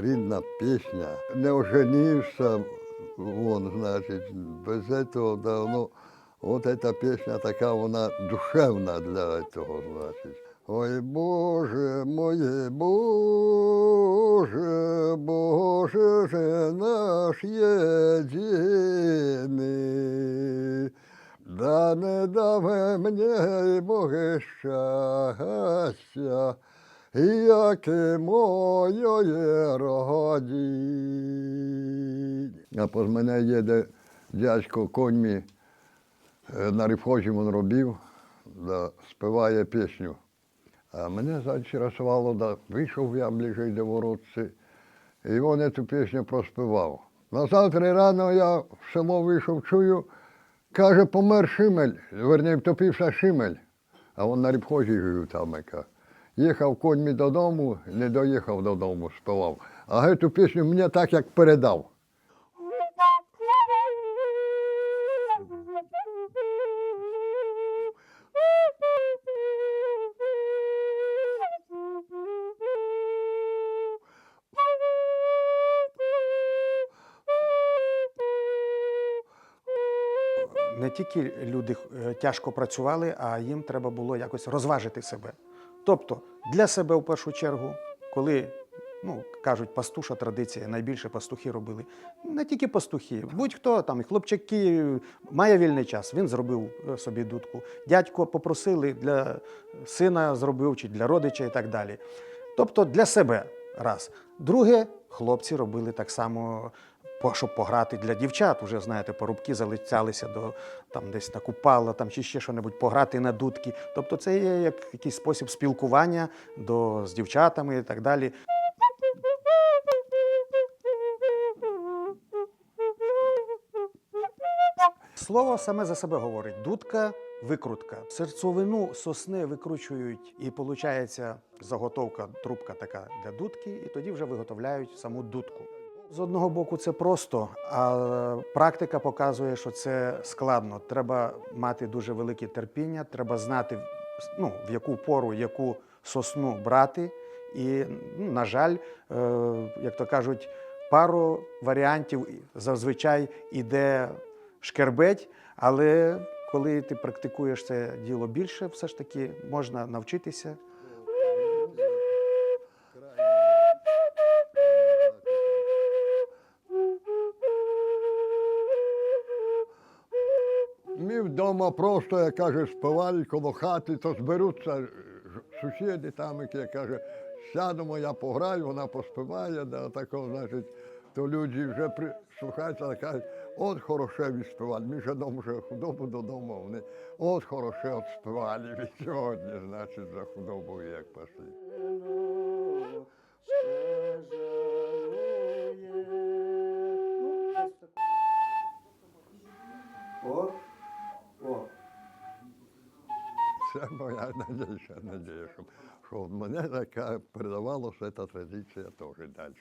рідна пісня. Не оженився, вон, значить, без цього давно. От ця пісня така, вона душевна для цього, значить. Ой, Боже, моє Боже, Боже же наш єдиний, да не даве мені, Боге, щастя, яке моє родінь. А поз мене їде дядько коньмі е, на рифожі він робив, да, співає пісню. А мене заінтересувало, да, вийшов я ближче до воротці, і він цю пісню проспівав. На завтра рано я в село вийшов, чую, каже, помер Шимель, верні, втопився Шимель. А він на рибхожі жив там. яка. Їхав конь додому, не доїхав додому, співав. А цю пісню мені так як передав. не тільки люди е, тяжко працювали, а їм треба було якось розважити себе. Тобто для себе в першу чергу, коли ну, кажуть, пастуша традиція, найбільше пастухи робили. Не тільки пастухи, будь-хто там, і хлопчаки, має вільний час, він зробив е, собі дудку. Дядько попросили для сина зробив чи для родича і так далі. Тобто для себе раз. Друге, хлопці робили так само щоб пограти для дівчат. Уже знаєте, порубки залицялися до там десь на купала, там чи ще що-небудь, пограти на дудки. Тобто, це є як якийсь спосіб спілкування до, з дівчатами і так далі. Слово саме за себе говорить. Дудка, викрутка. Серцовину сосни викручують, і виходить заготовка, трубка така для дудки, і тоді вже виготовляють саму дудку. З одного боку, це просто, а практика показує, що це складно. Треба мати дуже велике терпіння, треба знати, ну, в яку пору яку сосну брати. І, ну, на жаль, е, як то кажуть, пару варіантів зазвичай іде шкербеть, але коли ти практикуєш це діло більше, все ж таки можна навчитися. Ми вдома просто, як каже, співали коло хати, то зберуться е, сусіди там, які каже, сядемо, я пограю, вона поспіває, да, такого, значить, то люди вже при... слухаються, кажуть, от хороше співали. Ми ж дому вже худобу додому, вони от хороше от співали ви сьогодні, значить, за худобу як пошли. Це моя найбільша надія, щоб, щоб мене така передавалася ця традиція теж далі.